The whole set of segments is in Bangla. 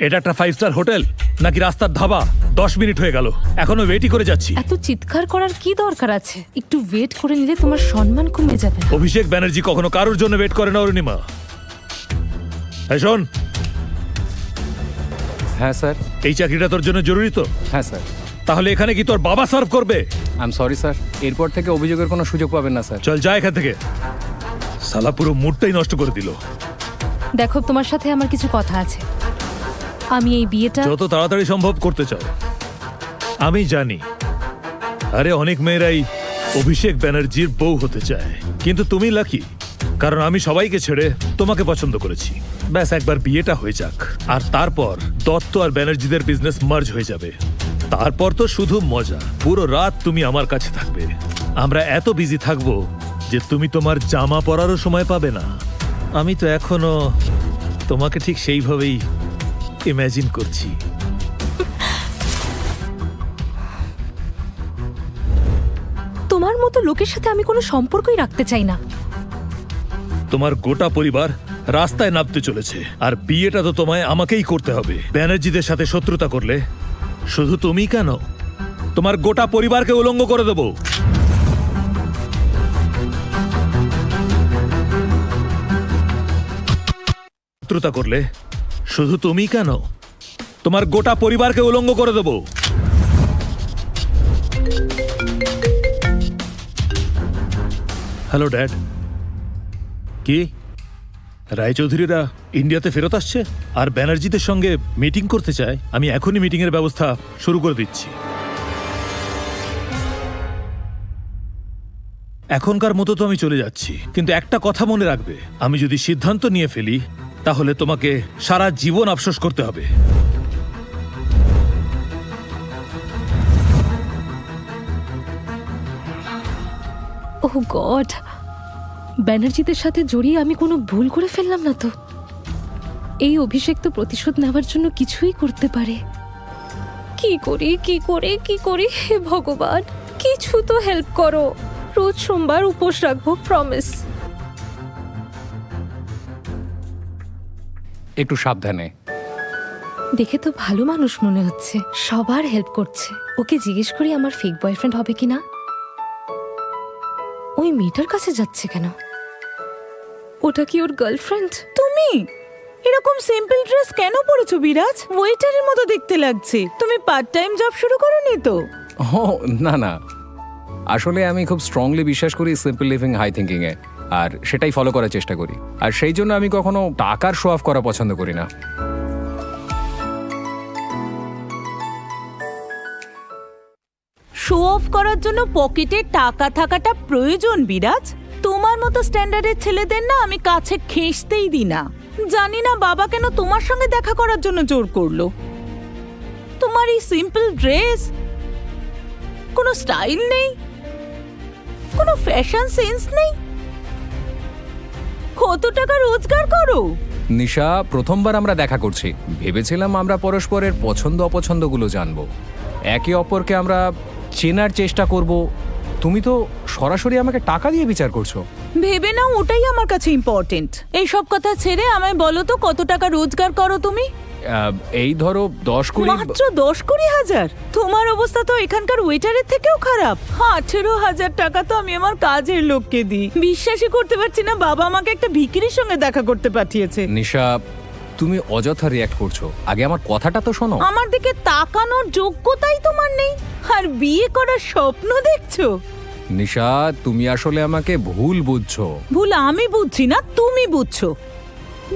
এটা একটা ফাইভ স্টার হোটেল নাকি রাস্তার ধাবা? দশ মিনিট হয়ে গেল। এখনও ওয়েটই করে যাচ্ছি। এত চিৎকার করার কি দরকার আছে? একটু ওয়েট করে নিলে তোমার সম্মান কমে যাবে না। অভিষেক ব্যানার্জি কখনো কারোর জন্য ওয়েট করে না অরুণিমা। এই শোন। হ্যাঁ স্যার। এই চাকরিটা তোর জন্য জরুরি তো? হ্যাঁ স্যার। তাহলে এখানে কি তোর বাবা সার্ভ করবে? I am sorry sir. এরপর থেকে অভিযোগের কোনো সুযোগ পাবেন না স্যার। চল যা এখান থেকে। সালা পুরো মুডটাই নষ্ট করে দিল। দেখো তোমার সাথে আমার কিছু কথা আছে। আমি এই বিয়েটা যত তাড়াতাড়ি সম্ভব করতে চাও। আমি জানি, আরে অনেক মেয়েরাই অভিষেক ব্যানার্জির বউ হতে চায়। কিন্তু তুমি লাকি, কারণ আমি সবাইকে ছেড়ে তোমাকে পছন্দ করেছি। ব্যাস, একবার বিয়েটা হয়ে যাক। আর তারপর দত্ত আর ব্যানার্জিদের বিজনেস মার্জ হয়ে যাবে। তারপর তো শুধু মজা, পুরো রাত তুমি আমার কাছে থাকবে। আমরা এত বিজি থাকব যে তুমি তোমার জামা পরারও সময় পাবে না। আমি তো এখনও তোমাকে ঠিক সেইভাবেই ইমাজিন করছি। তোমার মতো লোকের সাথে আমি কোনো সম্পর্কই রাখতে চাই না। তোমার গোটা পরিবার রাস্তায় নামতে চলেছে আর বিয়েটা তো তোমায় আমাকেই করতে হবে। ব্যানার্জিদের সাথে শত্রুতা করলে শুধু তুমি কেন? তোমার গোটা পরিবারকে উলঙ্গ করে দেবো। শত্রুতা করলে শুধু তুমি কেন? তোমার গোটা পরিবারকে উলঙ্গ করে দেবো। Hello, dad. কি? রায়চৌধুরীরা ইন্ডিয়াতে ফেরত আসছে? আর ব্যানার্জিদের সঙ্গে মিটিং করতে চায়? আমি এখনই মিটিং এর ব্যবস্থা শুরু করে দিচ্ছি। এখনকার মতো তো আমি চলে যাচ্ছি। কিন্তু একটা কথা মনে রাখবে। আমি যদি সিদ্ধান্ত নিয়ে ফেলি তাহলে তোমাকে সারা জীবন আফসোস করতে হবে। ওহ গড, ব্যানার্জিদের সাথে জড়িয়ে আমি কোনো ভুল করে ফেললাম না তো। এই অভিষেক তো প্রতিশোধ নেওয়ার জন্য কিছুই করতে পারে। কি করি, কি করে, কি করি? হে ভগবান, কিছু তো হেল্প করো। রোজ সোমবার উপোস রাখব প্রমিস একটু সাবধানে। দেখে তো ভালো মানুষ মনে হচ্ছে। সবার হেল্প করছে। ওকে জিজ্ঞেস করি আমার ফেক বয়ফ্রেন্ড হবে কিনা? ওই মেয়েটার কাছে যাচ্ছে কেন? ওটা কি ওর গার্লফ্রেন্ড তুমি? এরকম সিম্পল ড্রেস কেন পরেছো বিরাজ? ওয়েটারের মতো দেখতে লাগছে। তুমি পার্ট টাইম জব শুরু করোনি তো? ও না না। আসলে আমি খুব স্ট্রংলি বিশ্বাস করি সিম্পল লিভিং হাই থিঙ্কিং এ আর সেটাই ফলো করার চেষ্টা করি। আর সেই জন্য আমি কখনো টাকার শো অফ করা পছন্দ করি না। শো অফ করার জন্য পকেটে টাকা থাকাটা প্রয়োজন, বিরাজ। তোমার মতো স্ট্যান্ডার্ডের ছেলেদের না আমি কাছে খেসতেই দিই না। জানি না বাবা কেন তোমার সঙ্গে দেখা করার জন্য জোর করল। তোমার এই সিম্পল ড্রেস কোনো স্টাইল নেই। কোনো ফ্যাশন সেন্স নেই। কত টাকা রোজগার করো? নিশা প্রথমবার আমরা দেখা করছি। ভেবেছিলাম আমরা পরস্পরের পছন্দ অপছন্দগুলো জানব। একে অপরকে আমরা চেনার চেষ্টা করব। তুমি তো সরাসরি আমাকে টাকা দিয়ে বিচার করছ। ভেবে নাও ওটাই আমার কাছে ইম্পর্টেন্ট এইসব কথা ছেড়ে আমায় বলো তো কত টাকা রোজগার করো তুমি? এই ধরো দশ কুড়ি মাত্র দশ কুড়ি হাজার? তোমার অবস্থা তো এখানকার ওয়েটারের থেকেও খারাপ। আঠেরো হাজার টাকা তো আমি আমার কাজের লোককে দিই। বিশ্বাসই করতে পারছি না বাবা আমাকে একটা ভিকিরির সঙ্গে দেখা করতে পাঠিয়েছে। নিশা তুমি অযথা রিয়াক্ট করছ। আগে আমার কথাটা তো শোনো। আমার দিকে তাকানোর যোগ্যতাই তোমার নেই। আর বিয়ে করার স্বপ্ন দেখছ? নিশা তুমি আসলে আমাকে ভুল বুঝছ। ভুল আমি বুঝছি না তুমি বুঝছ।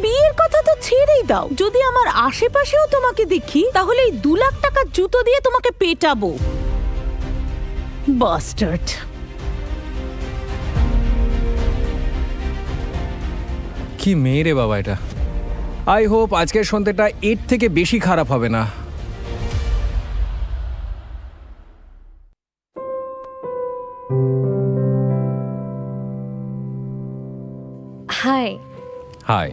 বিয়ের কথা তো ছেড়েই দাও। যদি আমার আশেপাশেও তোমাকে দেখি তাহলে এই দু লাখ টাকার জুতো দিয়ে তোমাকে পেটাবো। বাস্টার্ড কি মেয়ে রে বাবা এটা। আই হোপ আজকের সন্ধ্যেটা এর থেকে বেশি খারাপ হবে না। হাই হাই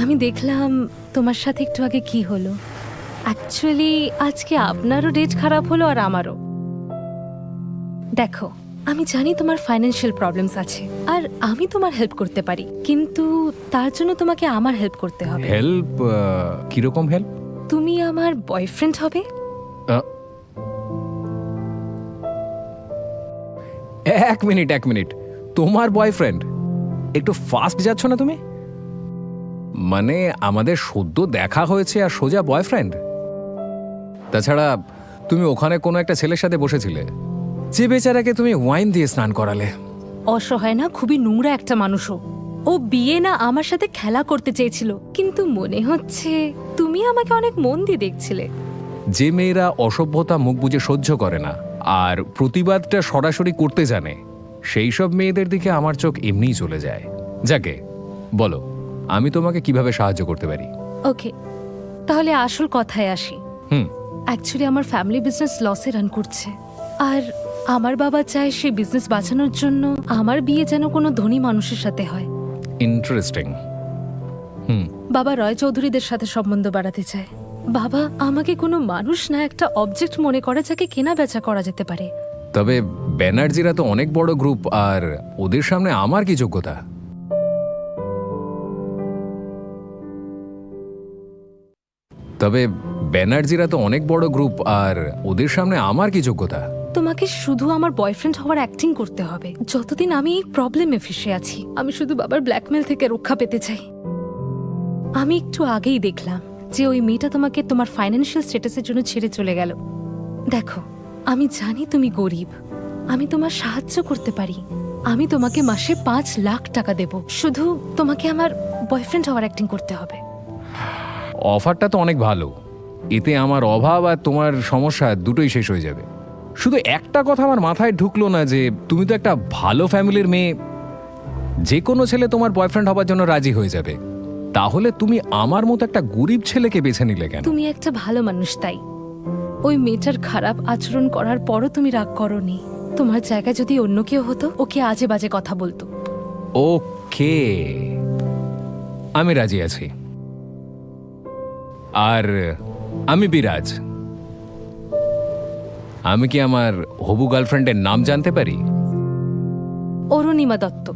আমি দেখলাম তোমার সাথে একটু আগে কি হলো। অ্যাকচুয়ালি আজকে আপনারও ডেট খারাপ হলো আর আমারও। দেখো আমি জানি তোমার ফাইন্যান্সিয়াল প্রবলেমস আছে আর আমি তোমার হেল্প করতে পারি কিন্তু তার জন্য তোমাকে আমার হেল্প করতে হবে। হেল্প কীরকম হেল্প তুমি আমার বয়ফ্রেন্ড হবে? এক মিনিট এক মিনিট। তোমার বয়ফ্রেন্ড একটু ফাস্ট যাচ্ছ না তুমি? মানে আমাদের সদ্য দেখা হয়েছে আর সোজা বয়ফ্রেন্ড তাছাড়া তুমি ওখানে কোনো একটা ছেলের সাথে বসেছিলে যে বেচারাকে তুমি ওয়াইন দিয়ে স্নান করালে। অসহায় না খুবই নোংরা একটা মানুষও। ও বিয়ে না আমার সাথে খেলা করতে চেয়েছিল কিন্তু মনে হচ্ছে তুমি আমাকে অনেক মন দিয়ে দেখছিলে। যে মেয়েরা অসভ্যতা মুখ বুজে সহ্য করে না আর প্রতিবাদটা সরাসরি করতে জানে সেই সব মেয়েদের দিকে আমার চোখ এমনিই চলে যায়। যাকে বলো। আমি তোমাকে কীভাবে সাহায্য করতে পারি? ওকে তাহলে আসল কথায় আসি। হুম। অ্যাকচুয়ালি আমার ফ্যামিলি বিজনেস লসে রান করছে। আর আমার বাবা চায় সে বিজনেস বাঁচানোর জন্য আমার বিয়ে যেন কোনো ধনী মানুষের সাথে হয়। ইন্টারেস্টিং হুম। বাবা রয় চৌধুরীদের সাথে সম্বন্ধ বাড়াতে চায়। বাবা আমাকে কোনো মানুষ না একটা অবজেক্ট মনে করে যাকে কেনা বেচা করা যেতে পারে। তবে ব্যানার্জিরা তো অনেক বড় গ্রুপ আর ওদের সামনে আমার কি যোগ্যতা? তবে ব্যানার্জিরা তো অনেক বড় গ্রুপ আর ওদের সামনে আমার কি যোগ্যতা? তোমাকে শুধু আমার বয়ফ্রেন্ড হওয়ার অ্যাক্টিং করতে হবে। যতদিন আমি এই প্রবলেমে ফেসে আছি, আমি শুধু বাবার ব্ল্যাকমেল থেকে রক্ষা পেতে চাই। আমি একটু আগেই দেখলাম যে ওই মেয়েটা তোমাকে তোমার ফাইন্যান্সিয়াল স্ট্যাটাসের জন্য ছেড়ে চলে গেল। দেখো, আমি জানি তুমি গরিব। আমি তোমার সাহায্য করতে পারি। আমি তোমাকে মাসে পাঁচ লাখ টাকা দেব। শুধু তোমাকে আমার বয়ফ্রেন্ড হওয়ার অ্যাক্টিং করতে হবে। অফারটা তো অনেক ভালো। এতে আমার অভাব আর তোমার সমস্যা দুটোই শেষ হয়ে যাবে। শুধু একটা কথা আমার মাথায় ঢুকলো না যে তুমি তো একটা ভালো ফ্যামিলির মেয়ে। যে কোনো ছেলে তোমার বয়ফ্রেন্ড হবার জন্য রাজি হয়ে যাবে। তাহলে তুমি আমার মতো একটা গরিব ছেলেকে বেছে নিলে কেন? তুমি একটা ভালো মানুষ তাই। ওই মেয়েটার খারাপ আচরণ করার পরও তুমি রাগ করনি। তোমার জায়গায় যদি অন্য কেউ হতো ওকে আজে বাজে কথা বলতো। ওকে। আমি রাজি আছি। আর আমি বিরাজ। আমি কি আমার হবু গার্লফ্রেন্ডের নাম জানতে পারি? Arunima Dutta.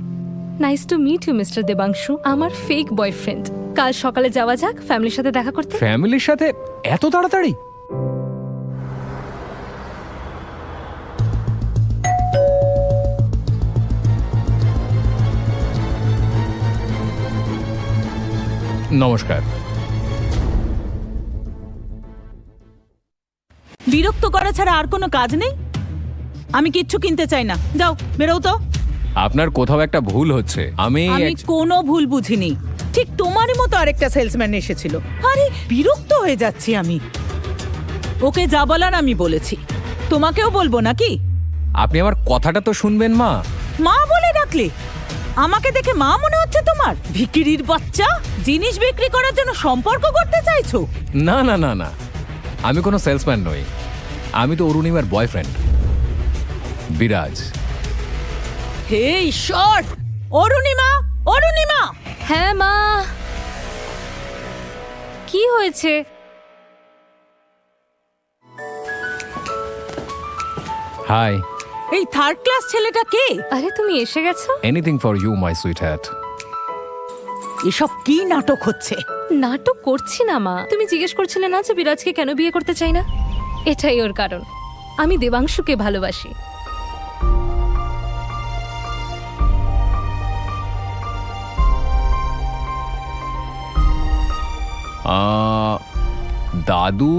Nice to meet you mister Debanshu আমার ফেক বয়ফ্রেন্ড কাল সকালে যাওয়া যাক ফ্যামিলির সাথে দেখা করতে। ফ্যামিলির সাথে? এত তাড়াতাড়ি? নমস্কার। বিরক্ত করা ছাড়া আর কোনো কাজ নেই? আমি কিচ্ছু কিনতে চাই না। যাও বেরোও তো। আপনার কোথাও একটা ভুল হচ্ছে। আমি আমি কোনো ভুল বুঝিনি। ঠিক তোমারই মতো আরেকটা সেলসম্যান এসেছিল। আরে বিরক্ত হয়ে যাচ্ছি আমি। ওকে যা বলার আমি বলেছি। তোমাকেও বলব নাকি? আপনি আমার কথাটা তো শুনবেন মা। মা বলে ডাকলে? আমাকে দেখে মা মনে হচ্ছে তোমার? ভিকিরির বাচ্চা? জিনিস বিক্রি করার জন্য সম্পর্ক করতে চাইছো? না না না না। আমি কোনো সেলসম্যান নই। আমি তো অরুণিমার বয়ফ্রেন্ড বিরাজ। হে ঈশ্বর! অরুণিমা! অরুণিমা! হ্যাঁ মা। কি হয়েছে? হাই এই থার্ড ক্লাস ছেলেটা কে? আরে তুমি এসে গেছো? Anything for you my sweetheart এসব কি নাটক হচ্ছে? নাটক করছি না মা। তুমি জিজ্ঞেস করছিলে না যে বিরাজকে কেন বিয়ে করতে চাই না? এটাই ওর কারণ। আমি দেবাংশুকে ভালোবাসি। দাদু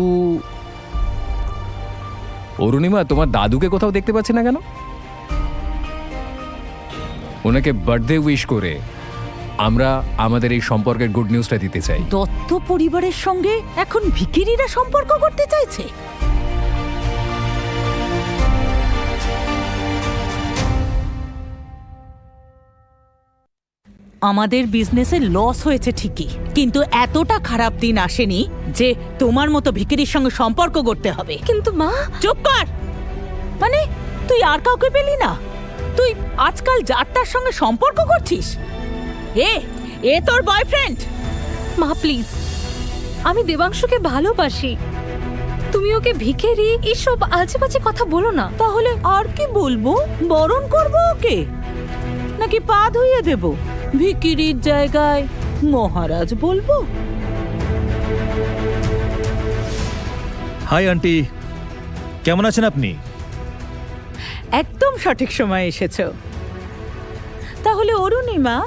অরুণিমা তোমার দাদুকে কোথাও দেখতে পাচ্ছি না কেন? ওনাকে বার্থডে উইশ করে আমরা আমাদের এই সম্পর্কের গুড নিউজটা দিতে চাই। দত্ত পরিবারের সঙ্গে এখন ভিকিরিরা সম্পর্ক করতে চাইছে। আমাদের বিজনেসে লস হয়েছে ঠিকই কিন্তু এতটা খারাপ দিন আসেনি যে তোমার মতো ভিকিরির সঙ্গে সম্পর্ক করতে হবে। কিন্তু মা! চুপ কর! মানে তুই আর কাউকে পেলি না? তুই আজকাল যারটার সঙ্গে সম্পর্ক করছিস? এ এ তোর বয়ফ্রেন্ড মা প্লিজ আমি দেবাংশুকে ভালোবাসি। তুমি ওকে ভিখেরি এসব আজে বাজে কথা বলো না। তাহলে আর কি বলব? বরণ করব ওকে? নাকি পা ধুইয়ে দেব? ভিকিরির জায়গায়। মহারাজ বলব? Hi aunty. কেমন আছেন আপনি? একদম সঠিক সময় এসেছ। তাহলে অরুণিমা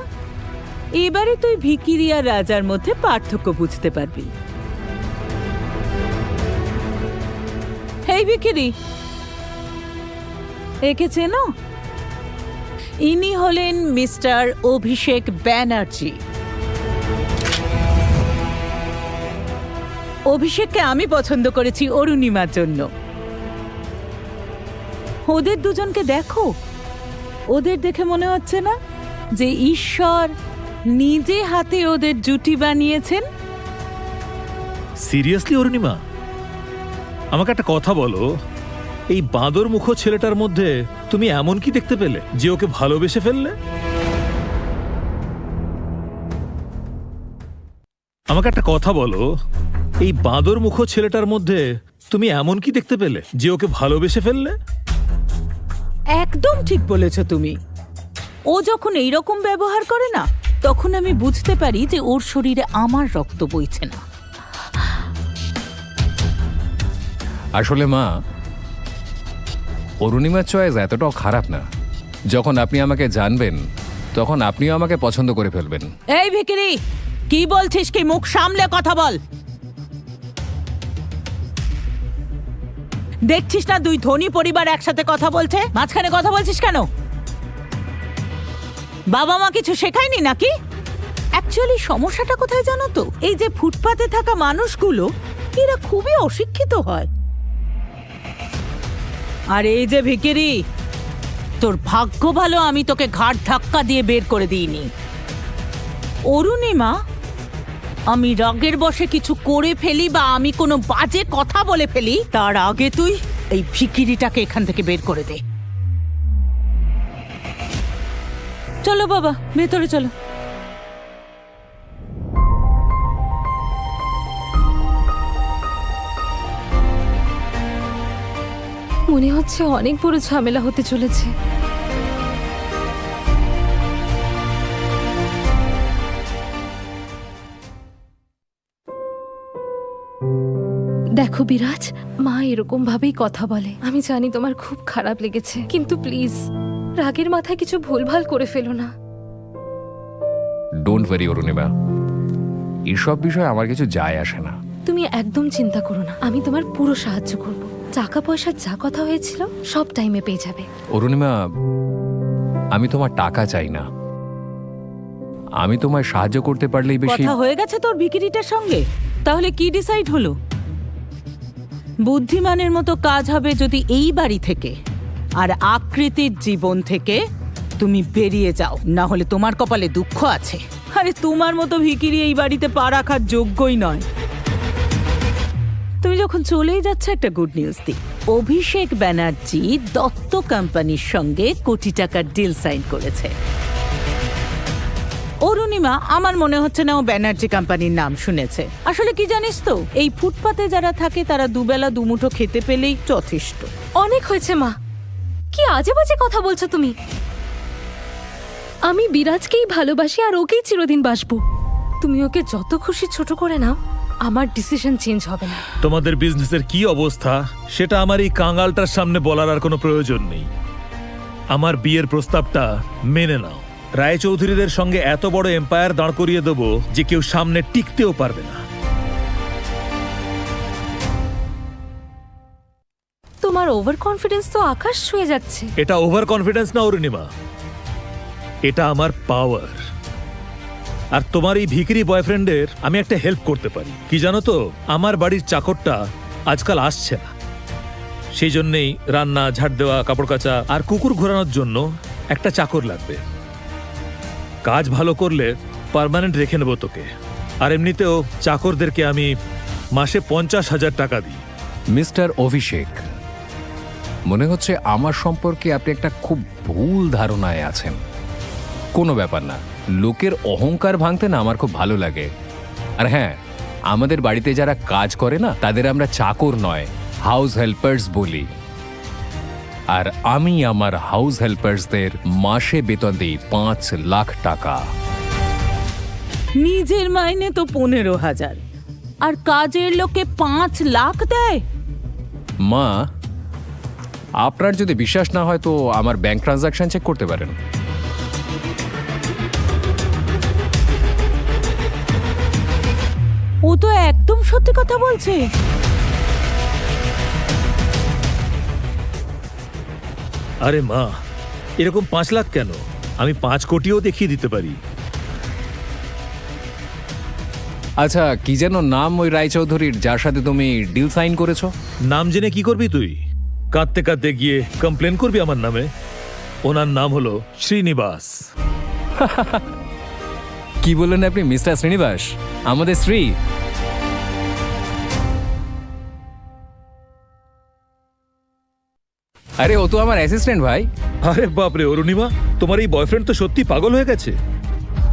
এবারে তুই ভিকিরি আর রাজার মধ্যে পার্থক্য বুঝতে পারবি। হেই ভিকিরি! একে চেনো? ইনি হলেন মিস্টার অভিষেক ব্যানার্জি। অভিষেককে আমি পছন্দ করেছি অরুণিমার জন্য। ওদের দুজনকে দেখো। ওদের দেখে মনে হচ্ছে না যে ঈশ্বর নিজে হাতে ওদের জুটি বানিয়েছেন? সিরিয়াসলি অরুণিমা, আমাকে একটা কথা বলো। এই বাঁদর মুখ ছেলেটার মধ্যে তুমি এমন কি দেখতে পেলে যে ওকে ভালোবেসে ফেললে? আমাকে একটা কথা বলো। এই বাঁদর মুখ ছেলেটার মধ্যে তুমি এমন কি দেখতে পেলে যে ওকে ভালোবেসে ফেললে? একদম ঠিক বলেছ তুমি। ও যখন এই রকম ব্যবহার করে না তখন আমি বুঝতে পারি যে ওর শরীরে আমার রক্ত বইছে না। আসলে মা অরুণিমার চয়েস এতটাও খারাপ না। যখন আপনি আমাকে জানবেন, তখন আপনিও আমাকে পছন্দ করে ফেলবেন। এই ভিকিরি, কি বলছিস কি মুখ সামলে কথা বল। দেখছিস না দুই ধনী পরিবার একসাথে কথা বলছে? মাঝখানে কথা বলছিস কেন? বাবা মা কিছু শেখায়নি নাকি? অ্যাকচুয়ালি সমস্যাটা কোথায় জানো তো? এই যে ফুটপাতে থাকা মানুষগুলো, এরা খুবই অশিক্ষিত হয়। আর এই যে ভিকিরি, তোর ভাগ্য ভালো, আমি তোকে ঘাট ধাক্কা দিয়ে বের করে দিইনি। অরুণিমা, আমি রাগের বসে কিছু করে ফেলি বা আমি কোনো বাজে কথা বলে ফেলি, তার আগে তুই এই ভিকিরিটাকে এখান থেকে বের করে দে। চলো বাবা, ভেতরে চলো। হচ্ছে অনেক বড় ঝামেলা হতে চলেছে। দেখো বিরাজ মা এরকম ভাবেই কথা বলে। আমি জানি তোমার খুব খারাপ লেগেছে কিন্তু প্লিজ রাগের মাথায় কিছু ভুলভাল করে ফেলো না। ডোন্ট ভেরি অরুণিমা এসব বিষয়ে আমার কিছু যায় আসে না। তুমি একদম চিন্তা করো না। আমি তোমার পুরো সাহায্য করব। টাকা পয়সার যা কথা হয়েছিল সব টাইমে পেয়ে যাবে। অরুণিমা আমি তোমার টাকা চাই না। আমি তোমায় সাহায্য করতে পারলেই বেশি কথা হয়ে গেছে তোর ভিকিরিটার সঙ্গে? তাহলে কি ডিসাইড হলো? বুদ্ধিমানের মতো কাজ হবে যদি এই বাড়ি থেকে। আর আকৃতির জীবন থেকে তুমি বেরিয়ে যাও না হলে তোমার কপালে দুঃখ আছে। আরে তোমার মতো ভিকিরি এই বাড়িতে পা রাখার যোগ্যই নয়। তুমি যখন চলেই যাচ্ছ, একটা গুড নিউজ দিই। অভিষেক ব্যানার্জি দত্ত কোম্পানির সঙ্গে কোটি টাকার ডিল সাইন করেছে। অরুণিমা, আমার মনে হচ্ছে না ও ব্যানার্জি কোম্পানির নাম শুনেছে। আসলে কি জানিস তো, এই ফুটপাতে যারা থাকে, তারা দুবেলা দুমুঠো খেতে পেলেই যথেষ্ট। অনেক হয়েছে, মা। কি আজে বাজে কথা বলছো তুমি? আমি বিরাজকেই ভালোবাসি আর ওকেই চিরদিন বাসবো। তুমি ওকে যত খুশি ছোট করে নাও। আমার ডিসিশন চেঞ্জ হবে না। তোমাদের বিজনেসের কি অবস্থা সেটা আমার এই কাঙালটার সামনে বলার আর কোনো প্রয়োজন নেই। আমার বিয়ের প্রস্তাবটা মেনে নাও। রায়চৌধুরীদের সঙ্গে এত বড় এম্পায়ার দাঁড় করিয়ে দেবো যে কেউ সামনে টিকতেও পারবে না। তোমার ওভার কনফিডেন্স তো আকাশ ছুঁয়ে যাচ্ছে। এটা ওভার কনফিডেন্স না অরুণিমা? এটা আমার পাওয়ার আর তোমার এই ভিকিরি বয়ফ্রেন্ডের আমি একটা হেল্প করতে পারি। কি জানো তো? আমার বাড়ির চাকরটা আজকাল আসছে না। সেই জন্যেই রান্না, ঝাড় দেওয়া, কাপড় কাচা আর কুকুর ঘোরানোর জন্য একটা চাকর লাগবে। কাজ ভালো করলে পার্মানেন্ট রেখে নেব তোকে। আর এমনিতেও চাকরদেরকে আমি মাসে পঞ্চাশ হাজার টাকা দিই। মিস্টার অভিষেক, মনে হচ্ছে আমার সম্পর্কে আপনি একটা খুব ভুল ধারণায় আছেন। কোনো ব্যাপার না। লোকের অহংকার ভাঙতে না আমার খুব ভালো লাগে। আর হ্যাঁ আমাদের বাড়িতে যারা কাজ করে না তাদের আমরা চাকর নয় হাউস হেল্পার্স বলি। আর আমি আমার হাউস হেল্পার্সদের মাসে বেতন দিই পাঁচ লাখ টাকা। নিজের মাইনে তো পনেরো হাজার। আর কাজের লোকে পাঁচ লাখ দেয়? মা আপনার যদি বিশ্বাস না হয় তো আমার ব্যাংক ট্রানজাকশন চেক করতে পারেন। তো একদম সত্যি কথা বলছে। আরে মা এরকম পাঁচ লাখ কেন? আমি পাঁচ কোটিও দেখিয়ে দিতে পারি। আচ্ছা কি যেন নাম ওই রায়চৌধুরীর যার সাথে তুমি ডিল সাইন করেছ? নাম জেনে কি করবি তুই? কাঁদতে কাঁদতে গিয়ে কমপ্লেন করবি আমার নামে? ওনার নাম হলো শ্রীনিবাস। কি বললেন আপনি, মিস্টার শ্রীনিবাস? আমাদের শ্রী আরে, ও তো আমার অ্যাসিস্ট্যান্ট ভাই। আরে বাপরে, অরুণিমা, তোমার এই বয়ফ্রেন্ড তো সত্যি পাগল হয়ে গেছে।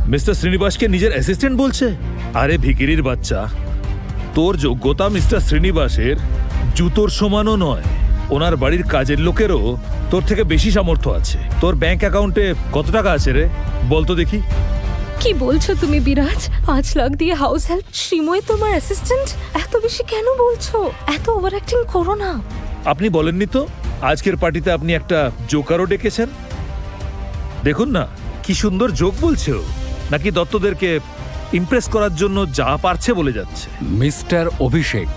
মিস্টার শ্রীনিবাসকে নিজের অ্যাসিস্ট্যান্ট বলছে? আরে, ভিকিরির বাচ্চা। তোর যোগ্যতা মিস্টার শ্রীনিবাসের, জুতোর সমানও নয়। ওনার বাড়ির কাজের লোকেরও তোর থেকে বেশি সামর্থ্য আছে। তোর ব্যাংক অ্যাকাউন্টে কত টাকা আছে রে? বলতো দেখি। কি বলছো তুমি বিরাজ? পাঁচ লাখ দিয়ে হাউস হেল্প শ্রীময় তোমার অ্যাসিস্ট্যান্ট এত বেশি কেন বলছো? এত ওভার অ্যাক্টিং করো না। আপনি বলেননি তো আজকের পার্টিতে আপনি একটা জোকারও ডেকেছেন? দেখুন না কি সুন্দর জোক বলছে ও। নাকি দত্তদেরকে ইমপ্রেস করার জন্য যা পারছে বলে যাচ্ছে? মিস্টার অভিষেক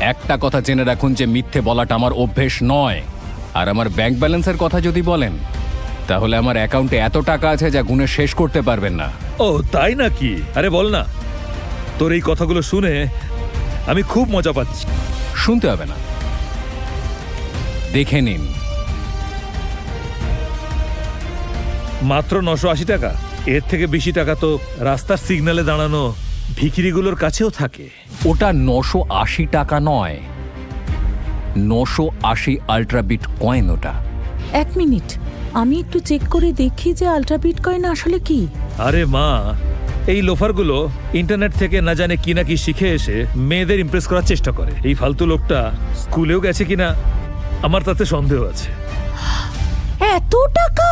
একটা কথা জেনে রাখুন যে মিথ্যে বলাটা আমার অভ্যেস নয়। আর আমার ব্যাংক ব্যালেন্সের কথা যদি বলেন তাহলে আমার অ্যাকাউন্টে এত টাকা আছে যা গুণে শেষ করতে পারবেন না। ও তাই নাকি? আরে বল না। তোর এই কথাগুলো শুনে আমি খুব মজা পাচ্ছি। শুনতে হবে না। দেখে নিন। মাত্র নশো আশি টাকা। এর থেকে বেশি টাকা তো রাস্তার সিগন্যালে দাঁড়ানো ভিখিরিগুলোর কাছেও থাকে। ওটা নশো আশি টাকা নয়। নশো আশি আল্ট্রাবিট কয়েন ওটা। এক মিনিট। আমি একটু চেক করে দেখি যে আলট্রাবিট কয়েন আসলে কি। আরে মা এই লোফারগুলো ইন্টারনেট থেকে না জানে কি না কি শিখে এসে মেয়েদের ইমপ্রেস করার চেষ্টা করে। এই ফালতু লোকটা স্কুলেও গেছে কিনা আমার তাতে সন্দেহ আছে। এত টাকা?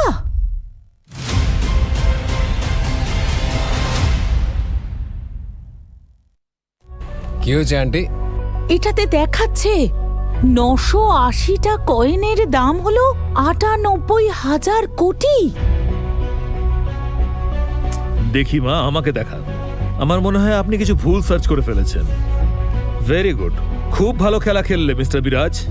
কি হয়েছে আন্টি? এটাতে দেখাচ্ছে। নশো আশিটা কয়েনের দাম হলো আটানব্বই হাজার কোটি। দেখি মা আমাকে দেখা। আমার মনে হয় আপনি কিছু ভুল সার্চ করে ফেলেছেন। ভেরি গুড খুব ভালো খেলা খেললে মিস্টার বিরাজ।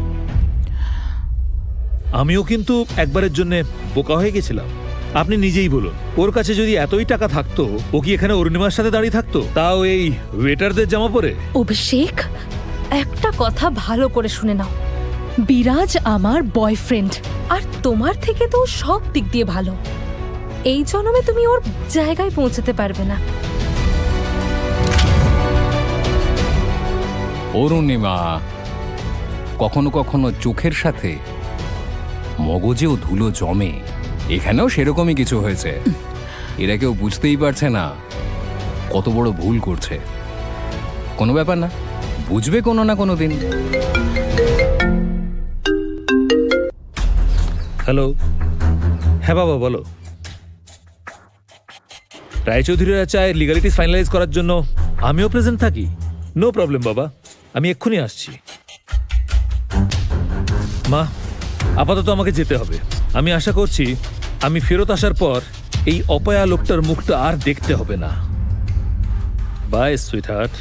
আমিও কিন্তু একবারের জন্য বোকা হয়ে গেছিলাম। আপনি নিজেই বলুন ওর কাছে যদি এতই টাকা থাকতো ও কি এখানে অরুণিমার সাথে দাঁড়িয়ে থাকতো? তাও এই ওয়েটারদের জামা পরে? অভিষেক একটা কথা ভালো করে শুনে নাও। বিরাজ আমার বয়ফ্রেন্ড আর তোমার থেকে তো সব দিক দিয়ে ভালো। এই জন্মে তুমি ওর জায়গায় পৌঁছাতে পারবে না। অরুণিমা, কখনো কখনো চোখের সাথে মগজেও ধুলো জমে। এখানেও সেরকমই কিছু হয়েছে। এরা কেউ বুঝতেই পারছে না কত বড় ভুল করছে। কোনো ব্যাপার না। বুঝবে কোনো না কোনো দিন। হ্যালো হ্যাঁ বাবা, বলো। রায়চৌধুরীরা চায় লিগালিটিস ফাইনালাইজ করার জন্য আমিও প্রেজেন্ট থাকি। নো প্রবলেম বাবা, আমি এক্ষুনি আসছি। মা, আপাতত আমাকে যেতে হবে। আমি আশা করছি আমি ফেরত আসার পর এই অপয়া লোকটার মুখটা আর দেখতে হবে না। বাই সুইট হার্ট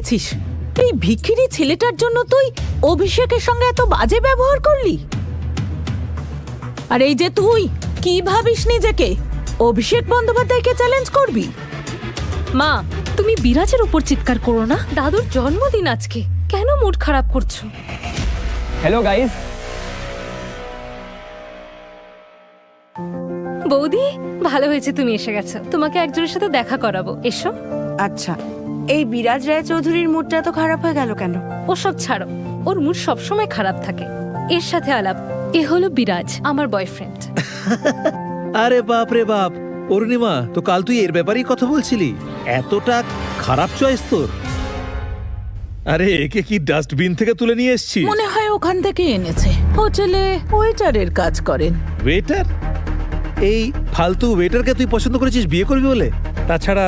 গেছিস এই ভিখিরি ছেলেটার জন্য তুই অভিষেকের সঙ্গে এত বাজে ব্যবহার করলি? আর এই যে তুই কি ভাবিস নিজেকে? অভিষেক বন্দ্যোপাধ্যায়কে চ্যালেঞ্জ করবি? মা তুমি বিরাজের উপর চিৎকার করো না। দাদুর জন্মদিন আজকে। কেন মুড খারাপ করছ? হ্যালো গাইস বৌদি ভালো হয়েছে তুমি এসে গেছো। তোমাকে একজনের সাথে দেখা করাবো। এসো। আচ্ছা। এই বিরাজ রায় চৌধুরীর মুডটা তো খারাপ হয়ে গেল কেন? ওসব ছাড়ো ওর মুড সবসময় খারাপ থাকে। এর সাথে আলাপ এ হলো বিরাজ আমার বয়ফ্রেন্ড আরে বাপ রে বাপ অরুণিমা তো কাল তুই এর ব্যাপারেই কথা বলছিলি। এতটা খারাপ চয়েস তোর। আরে একে কি ডাস্টবিন থেকে তুলে নিয়ে এসছি মনে হয় ওখান থেকে এনেছে। হোটেলে ওয়েটারের কাজ করেন। ওয়েটার এই ফালতু ওয়েটারকে তুই পছন্দ করেছিস বিয়ে করবি বলে? তাছাড়া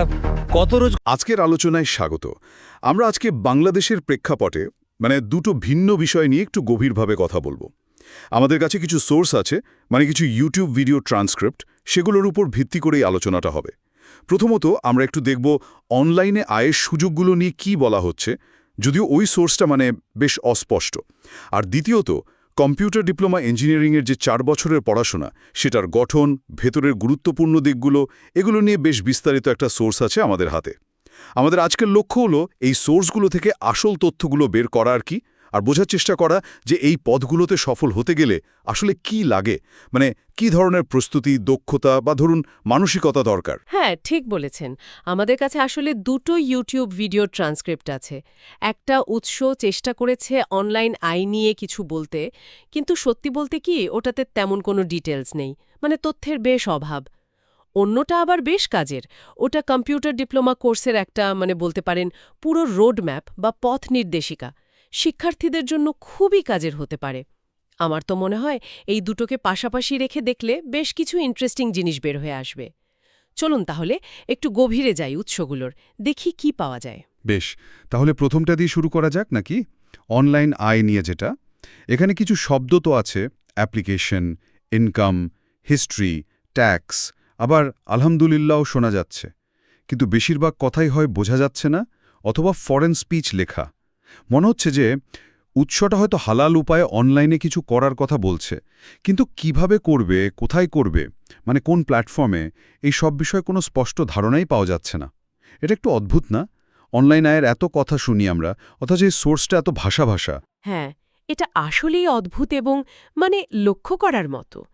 কত রোজ আজকের আলোচনায় স্বাগত। আমরা আজকে বাংলাদেশের প্রেক্ষাপটে মানে দুটো ভিন্ন বিষয় নিয়ে একটু গভীরভাবে কথা বলব। আমাদের কাছে কিছু সোর্স আছে মানে কিছু ইউটিউব ভিডিও ট্রান্সক্রিপ্ট, সেগুলোর উপর ভিত্তি করেই আলোচনাটা হবে। প্রথমত আমরা একটু দেখব অনলাইনে আয়ের সুযোগগুলো নিয়ে কি বলা হচ্ছে, যদিও ওই সোর্সটা মানে বেশ অস্পষ্ট। আর দ্বিতীয়ত কম্পিউটার ডিপ্লোমা ইঞ্জিনিয়ারিংয়ের যে চার বছরের পড়াশোনা, সেটার গঠন, ভেতরের গুরুত্বপূর্ণ দিকগুলো, এগুলো নিয়ে বেশ বিস্তারিত একটা সোর্স আছে আমাদের হাতে। আমাদের আজকের লক্ষ্য হলো এই সোর্সগুলো থেকে আসল তথ্যগুলো বের করার কি আর বোঝার চেষ্টা করা যে এই পথগুলোতে সফল হতে গেলে আসলে কি লাগে। মানে কি ধরনের প্রস্তুতি, দক্ষতা বা ধরুন মানসিকতা দরকার? হ্যাঁ ঠিক বলেছেন। আমাদের কাছে আসলে দুটো ইউটিউব ভিডিও ট্রান্সক্রিপ্ট আছে। একটা উৎস চেষ্টা করেছে অনলাইন আই নিয়ে কিছু বলতে, কিন্তু সত্যি বলতে কি ওটাতে তেমন কোনো ডিটেলস নেই মানে তথ্যের বেশ অভাব। অন্যটা আবার বেশ কাজের। ওটা কম্পিউটার ডিপ্লোমা কোর্সের একটা মানে বলতে পারেন পুরো রোড ম্যাপ বা পথ নির্দেশিকা। শিক্ষার্থীদের জন্য খুবই কাজের হতে পারে। আমার তো মনে হয় এই দুটোকে পাশাপাশি রেখে দেখলে বেশ কিছু ইন্টারেস্টিং জিনিস বের হয়ে আসবে। চলুন তাহলে একটু গভীরে যাই উৎসগুলোর, দেখি কি পাওয়া যায়। বেশ, তাহলে প্রথমটা দিয়ে শুরু করা যাক নাকি? অনলাইন আয় নিয়ে যেটা। এখানে কিছু শব্দ তো আছে, অ্যাপ্লিকেশন, ইনকাম, হিস্ট্রি, ট্যাক্স, আবার আলহামদুলিল্লাহও শোনা যাচ্ছে। কিন্তু বেশিরভাগ কথাই হয় বোঝা যাচ্ছে না, অথবা ফরেন স্পিচ লেখা। মনে হচ্ছে যে উৎসটা হয়তো হালাল উপায়ে অনলাইনে কিছু করার কথা বলছে। কিন্তু কীভাবে করবে, কোথায় করবে মানে কোন প্ল্যাটফর্মে এই সব বিষয়ে কোনো স্পষ্ট ধারণাই পাওয়া যাচ্ছে না। এটা একটু অদ্ভুত না? অনলাইন আয়ের এত কথা শুনি আমরা, অথচ এই সোর্সটা এত ভাষা ভাষা। হ্যাঁ এটা আসলেই অদ্ভুত এবং মানে লক্ষ্য করার মতো।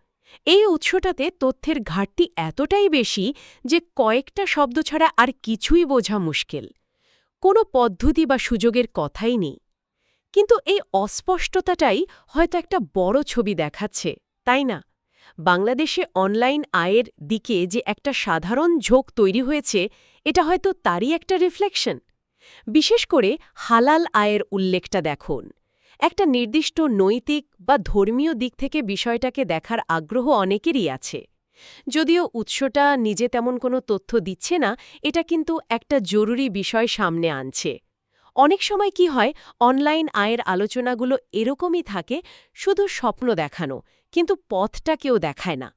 এই উৎসটাতে তথ্যের ঘাটতি এতটাই বেশি যে কয়েকটা শব্দ ছাড়া আর কিছুই বোঝা মুশকিল। কোনো পদ্ধতি বা সুযোগের কথাই নেই। কিন্তু এই অস্পষ্টতাটাই হয়তো একটা বড় ছবি দেখাচ্ছে, তাই না? বাংলাদেশে অনলাইন আয়ের দিকে যে একটা সাধারণ ঝোঁক তৈরি হয়েছে, এটা হয়তো তারই একটা রিফ্লেকশন। বিশেষ করে হালাল আয়ের উল্লেখটা দেখুন। একটা নির্দিষ্ট নৈতিক বা ধর্মীয় দিক থেকে বিষয়টাকে দেখার আগ্রহ অনেকেরই আছে। যদিও উৎসটা নিজে তেমন কোনো তথ্য দিচ্ছে না, এটা কিন্তু একটা জরুরি বিষয় সামনে আনছে। অনেক সময় কি হয়, অনলাইন আয়ের আলোচনাগুলো এরকমই থাকে, শুধু স্বপ্ন দেখানো, কিন্তু পথটা কেউ দেখায় না।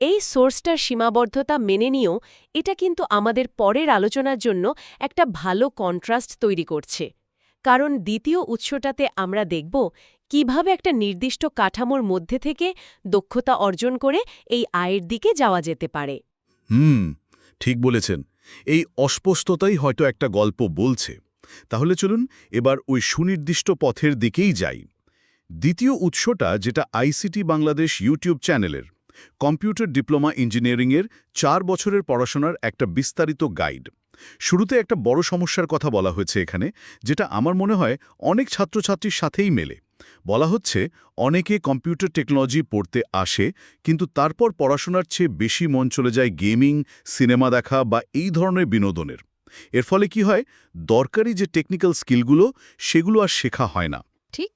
এই সোর্সটার সীমাবদ্ধতা মেনে নিয়েও এটা কিন্তু আমাদের পরের আলোচনার জন্য একটা ভালো কন্ট্রাস্ট তৈরি করছে। কারণ দ্বিতীয় উৎসটাতে আমরা দেখব কীভাবে একটা নির্দিষ্ট কাঠামোর মধ্যে থেকে দক্ষতা অর্জন করে এই আয়ের দিকে যাওয়া যেতে পারে? হুম, ঠিক বলেছেন। এই অস্পষ্টতাই হয়তো একটা গল্প বলছে। তাহলে চলুন এবার ওই সুনির্দিষ্ট পথের দিকেই যাই। দ্বিতীয় উৎসটা যেটা আইসিটি বাংলাদেশ ইউটিউব চ্যানেলের, কম্পিউটার ডিপ্লোমা ইঞ্জিনিয়ারিংয়ের চার বছরের পড়াশোনার একটা বিস্তারিত গাইড। শুরুতে একটা বড় সমস্যার কথা বলা হয়েছে এখানে, যেটা আমার মনে হয় অনেক ছাত্রছাত্রীর সাথেই মেলে। বলা হচ্ছে অনেকে কম্পিউটার টেকনোলজি পড়তে আসে কিন্তু তারপর পড়াশোনার চেয়ে বেশি মন চলে যায় গেমিং সিনেমা দেখা বা এই ধরনের বিনোদনের। এর ফলে কি হয় দরকারি যে টেকনিক্যাল স্কিলগুলো সেগুলো আর শেখা হয় না। ঠিক।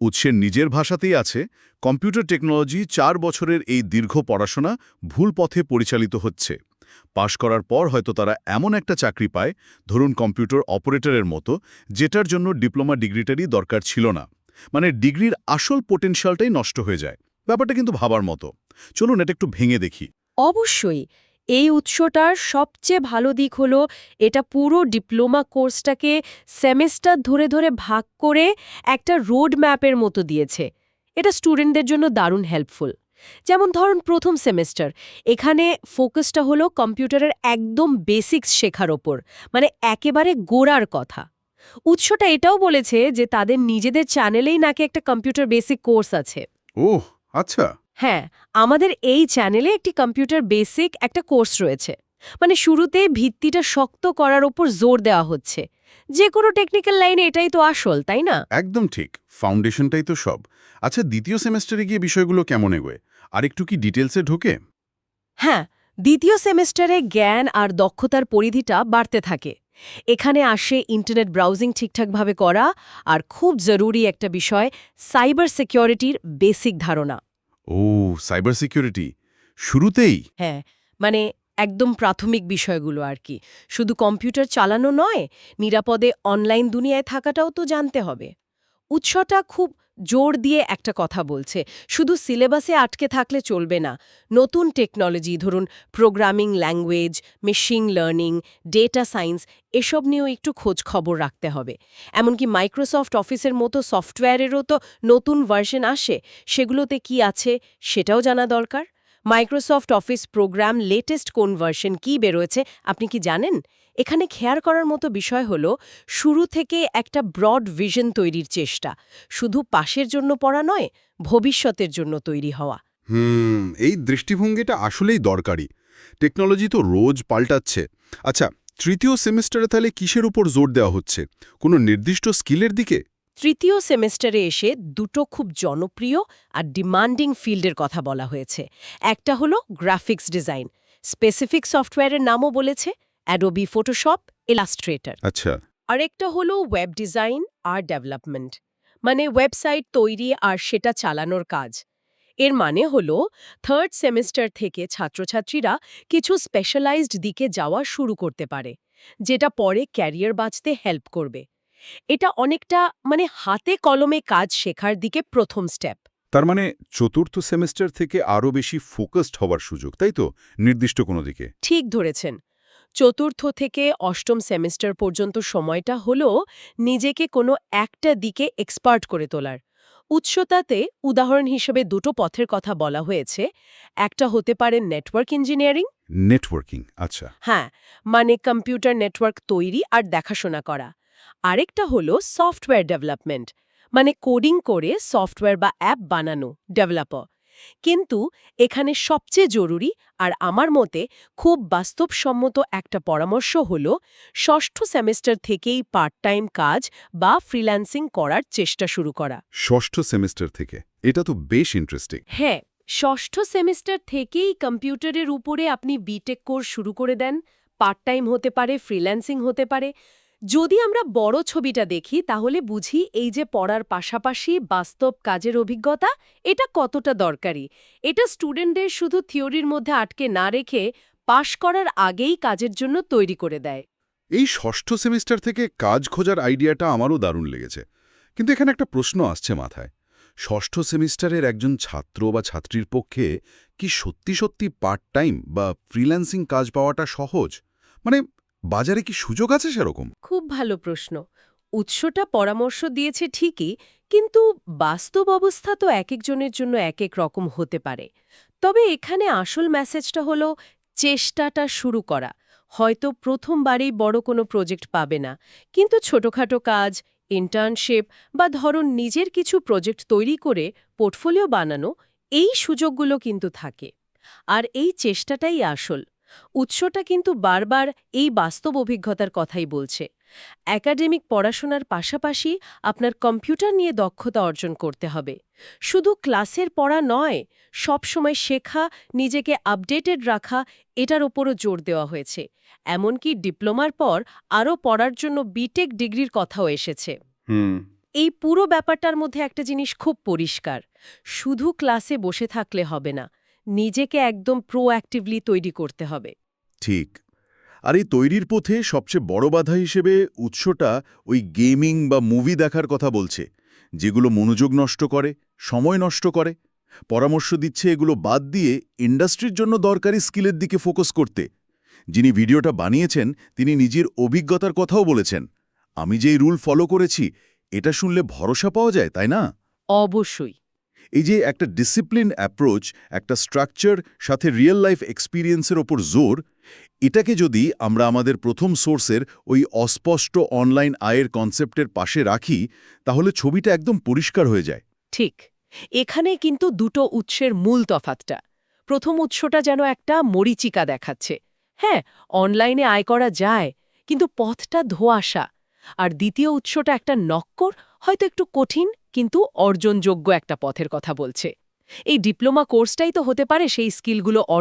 উৎসের নিজের ভাষাতেই আছে কম্পিউটার টেকনোলজি চার বছরের এই দীর্ঘ পড়াশোনা ভুল পথে পরিচালিত হচ্ছে। পাশ করার পর হয়তো তারা এমন একটা চাকরি পায় ধরুন কম্পিউটার অপারেটরের মতো যেটার জন্য ডিপ্লোমা ডিগ্রিটারই দরকার ছিল না। মানে ডিগ্রির আসল পোটেনশিয়ালটাই নষ্ট হয়ে যায়। ব্যাপারটা কিন্তু ভাবার মতো। চলুন এটা একটু ভেঙে দেখি। অবশ্যই, এই উৎসটার সবচেয়ে ভালো দিক হলো এটা পুরো ডিপ্লোমা কোর্সটাকে সেমেস্টার ধরে ধরে ভাগ করে একটা রোড ম্যাপের মতো দিয়েছে। এটা স্টুডেন্টদের জন্য দারুণ হেল্পফুল যেমন ধরুন প্রথম সেমেস্টার, এখানে ফোকাসটা হলো কম্পিউটারের একদম বেসিক্স শেখার ওপর মানে একেবারে গোড়ার কথা। উৎসটা এটাও বলেছে যে তাদের নিজেদের চ্যানেলেই নাকি একটা কম্পিউটার বেসিক কোর্স আছে। ওহ আচ্ছা। হ্যাঁ আমাদের এই চ্যানেলে একটি কম্পিউটার বেসিক একটা কোর্স রয়েছে। মানে শুরুতে ভিত্তিটা শক্ত করার ওপর জোর দেওয়া হচ্ছে। যে কোনো টেকনিক্যাল লাইনে এটাই তো আসল তাই না? একদম ঠিক ফাউন্ডেশনটাই তো সব। আচ্ছা দ্বিতীয় সেমেস্টারে গিয়ে বিষয়গুলো কেমন এগোয়? আর একটু কি ডিটেলসে ঢোকে? হ্যাঁ দ্বিতীয় সেমেস্টারে জ্ঞান আর দক্ষতার পরিধিটা বাড়তে থাকে। এখানে আসে ইন্টারনেট ব্রাউজিং ঠিকঠাকভাবে করা আর খুব জরুরি একটা বিষয় সাইবার সিকিউরিটির বেসিক ধারণা। ও সাইবার সিকিউরিটি শুরুতেই? হ্যাঁ মানে একদম প্রাথমিক বিষয়গুলো আর কি। শুধু কম্পিউটার চালানো নয় নিরাপদে অনলাইন দুনিয়ায় থাকাটাও তো জানতে হবে। উৎসটা খুব জোর দিয়ে একটা কথা বলছে। শুধু সিলেবাসে আটকে থাকলে চলবে না। নতুন টেকনোলজি, ধরুন programming language, machine learning, data science, এসব নিয়েও একটু খোঁজ খবর রাখতে হবে। এমনকি মাইক্রোসফট অফিসের মতো সফটওয়্যারেরও তো নতুন ভার্সন আসে। সেগুলোতে কি আছে সেটাও জানা দরকার। মাইক্রোসফট অফিস প্রোগ্রাম লেটেস্ট কোন ভার্সন কি বেরোয়েছে আপনি কি জানেন? এখানে খেয়াল করার মতো বিষয় হল শুরু থেকে একটা ব্রড ভিশন তৈরির চেষ্টা শুধু পাশের জন্য পড়া নয় ভবিষ্যতের জন্য তৈরি হওয়া। হুম এই দৃষ্টিভঙ্গিটা আসলেই দরকারি। টেকনোলজি তো রোজ পাল্টাচ্ছে। আচ্ছা তৃতীয় সেমিস্টারে তাহলে কিসের উপর জোর দেওয়া হচ্ছে? কোনো নির্দিষ্ট স্কিলের দিকে? তৃতীয় সেমেস্টারে এসে দুটো খুব জনপ্রিয় আর ডিমান্ডিং ফিল্ডের কথা বলা হয়েছে। একটা হলো গ্রাফিক্স ডিজাইন স্পেসিফিক সফটওয়্যারের নামও বলেছে অ্যাডোবি ফটোশপ ইলাস্ট্রেটর আচ্ছা। আরেকটা হলো ওয়েব ডিজাইন আর ডেভেলপমেন্ট মানে ওয়েবসাইট তৈরি আর সেটা চালানোর কাজ। এর মানে হল থার্ড সেমিস্টার থেকে ছাত্রছাত্রীরা কিছু স্পেশালাইজড দিকে যাওয়া শুরু করতে পারে যেটা পরে ক্যারিয়ার বাঁচতে হেল্প করবে। এটা অনেকটা মানে হাতে কলমে কাজ শেখার দিকে প্রথম স্টেপ তার মানে চতুর্থ সেমিস্টার থেকে আরও বেশি ফোকাসড হওয়ার সুযোগ তাই তো? নির্দিষ্ট কোনো দিকে। ঠিক ধরেছেন। চতুর্থ থেকে অষ্টম সেমিস্টার পর্যন্ত সময়টা হলো নিজেকে কোনো একটা দিকে এক্সপার্ট করে তোলার। উৎসতাতে উদাহরণ হিসেবে দুটো পথের কথা বলা হয়েছে। একটা হতে পারে নেটওয়ার্ক ইঞ্জিনিয়ারিং নেটওয়ার্কিং আচ্ছা। হ্যাঁ মানে কম্পিউটার নেটওয়ার্ক তৈরি আর দেখাশোনা করা। আরেকটা হলো সফটওয়্যার ডেভেলপমেন্ট মানে কোডিং করে সফটওয়্যার বা অ্যাপ বানানো ডেভেলপার কিন্তু এখানে সবচেয়ে জরুরি আর আমার মতে খুব বাস্তবসম্মত একটা পরামর্শ হল ষষ্ঠ সেমেস্টার থেকেই পার্ট টাইম কাজ বা ফ্রিল্যান্সিং করার চেষ্টা শুরু করা। ষষ্ঠ সেমিস্টার থেকে? এটা তো বেশ ইন্টারেস্টিং হ্যাঁ ষষ্ঠ সেমিস্টার থেকেই কম্পিউটারের উপরে আপনি বিটেক কোর্স শুরু করে দেন। পার্ট টাইম হতে পারে ফ্রিল্যান্সিং হতে পারে। যদি আমরা বড় ছবিটা দেখি, তাহলে বুঝি এই যে পড়ার পাশাপাশি বাস্তব কাজের অভিজ্ঞতা, এটা কতটা দরকারি। এটা স্টুডেন্টদের শুধু থিওরির মধ্যে আটকে না রেখে পাশ করার আগেই কাজের জন্য তৈরি করে দেয়। এই ষষ্ঠ সেমিস্টার থেকে কাজ খোঁজার আইডিয়াটা আমারও দারুণ লেগেছে। কিন্তু এখানে একটা প্রশ্ন আসছে মাথায়। ষষ্ঠ সেমিস্টারের একজন ছাত্র বা ছাত্রীর পক্ষে কি সত্যি সত্যি পার্ট টাইম বা ফ্রিল্যান্সিং কাজ পাওয়াটা সহজ? মানে বাজারে কি সুযোগ আছে সেরকম? খুব ভালো প্রশ্ন। উৎসটা পরামর্শ দিয়েছে ঠিকই, কিন্তু বাস্তব অবস্থা তো এক একজনের জন্য এক এক রকম হতে পারে। তবে এখানে আসল মেসেজটা হলো, চেষ্টাটা শুরু করা। হয়তো প্রথমবারেই বড় কোনো প্রজেক্ট পাবে না। কিন্তু ছোটখাটো কাজ ইন্টার্নশিপ বা ধরুন নিজের কিছু প্রজেক্ট তৈরি করে পোর্টফোলিও বানানো, এই সুযোগগুলো কিন্তু থাকে। আর এই চেষ্টাটাই আসল। উৎসটা কিন্তু বারবার এই বাস্তব অভিজ্ঞতার কথাই বলছে। একাডেমিক পড়াশোনার পাশাপাশি আপনার কম্পিউটার নিয়ে দক্ষতা অর্জন করতে হবে। শুধু ক্লাসের পড়া নয় সবসময় শেখা নিজেকে আপডেটেড রাখা এটার ওপরও জোর দেওয়া হয়েছে। এমনকি ডিপ্লোমার পর আরও পড়ার জন্য বিটেক ডিগ্রির কথাও এসেছে। এই পুরো ব্যাপারটার মধ্যে একটা জিনিস খুব পরিষ্কার। শুধু ক্লাসে বসে থাকলে হবে না নিজেকে একদম প্রোঅ্যাক্টিভলি তৈরি করতে হবে। ঠিক। আর এই তৈরির পথে সবচেয়ে বড় বাধা হিসেবে উৎসটা ওই গেমিং বা মুভি দেখার কথা বলছে যেগুলো মনোযোগ নষ্ট করে সময় নষ্ট করে। পরামর্শ দিচ্ছে এগুলো বাদ দিয়ে ইন্ডাস্ট্রির জন্য দরকারি স্কিলের দিকে ফোকাস করতে। যিনি ভিডিওটা বানিয়েছেন তিনি নিজের অভিজ্ঞতার কথাও বলেছেন। আমি যেই রুল ফলো করেছি এটা শুনলে ভরসা পাওয়া যায় তাই না? অবশ্যই। এই যে একটা ডিসিপ্লিন অ্যাপ্রোচ একটা স্ট্রাকচার সাথে রিয়েল লাইফ এক্সপিরিয়েন্সের ওপর জোর, এটাকে যদি আমরা আমাদের প্রথম সোর্সের ওই অস্পষ্ট অনলাইন আয়ের কনসেপ্টের পাশে রাখি, তাহলে ছবিটা একদম পরিষ্কার হয়ে যায়। ঠিক। এখানে কিন্তু দুটো উৎসের মূল তফাতটা। প্রথম উৎসটা যেন একটা মরিচিকা দেখাচ্ছে। হ্যাঁ অনলাইনে আয় করা যায়, কিন্তু পথটা ধোয়াশা। আর দ্বিতীয় উৎসটা একটা নক্কর, হয়তো একটু কঠিন, কিন্তু অর্জনযোগ্য একটা পথের কথা বলছে। এই ডিপ্লোমা কোর্সটাই তো হতে পারে সেই স্কিলগুলো অর্জন